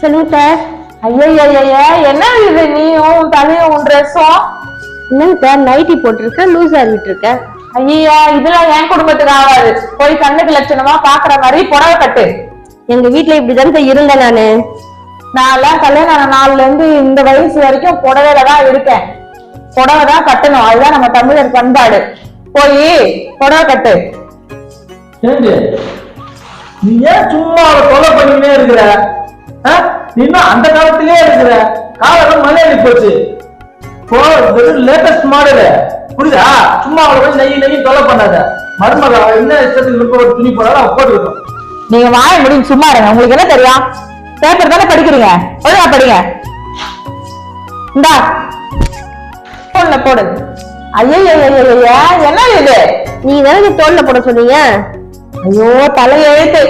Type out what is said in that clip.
சொல்லுங்க சார் ஐயா என்ன இது நீயும் தலையும் உன் ட்ரெஸ்ஸும் என்னங்க சார் நைட்டி போட்டிருக்கேன் லூஸா விட்டுருக்கேன் ஐயா இதெல்லாம் என் குடும்பத்துக்கு ஆகாது. போய் கண்ணுக்கு லட்சணமா பாக்குற மாதிரி புடவை கட்டு. எங்க வீட்ல இப்படிதான் சார் இருந்தேன் நானு. நான் கல்யாணம் ஆன நாள்ல இருந்து இந்த வயசு வரைக்கும் புடவையில தான் இருக்கேன். புடவை தான் கட்டணும். அதுதான் நம்ம தமிழர் பண்பாடு. போய் புடவை கட்டு. நீ ஏன் சும்மா அவளை தொலை பண்ணிக்கிட்டே இருக்கிற? இன்னும் அந்த காலத்திலே இருக்கிற காலம் மலையாளி போச்சு. இப்போ லேட்டஸ்ட் மாடலு புரியுதா? சும்மா அவளை போய் நெய் நெய் தொலை பண்ணாத. மருமக அவ என்ன இஷ்டத்துக்கு விருப்ப ஒரு துணி போடாத அவ போட்டுக்கணும் நீங்க வாய முடியும் சும்மா இருங்க. உங்களுக்கு என்ன தெரியும்? பேப்பர் தானே படிக்கிறீங்க? ஒழுங்கா படிங்க. இந்தா. போன்ல போடு. ஐயோ என்ன இது? நீ தானே தோல்ல போட சொன்னீங்க? ஐயோ தலையெழுத்து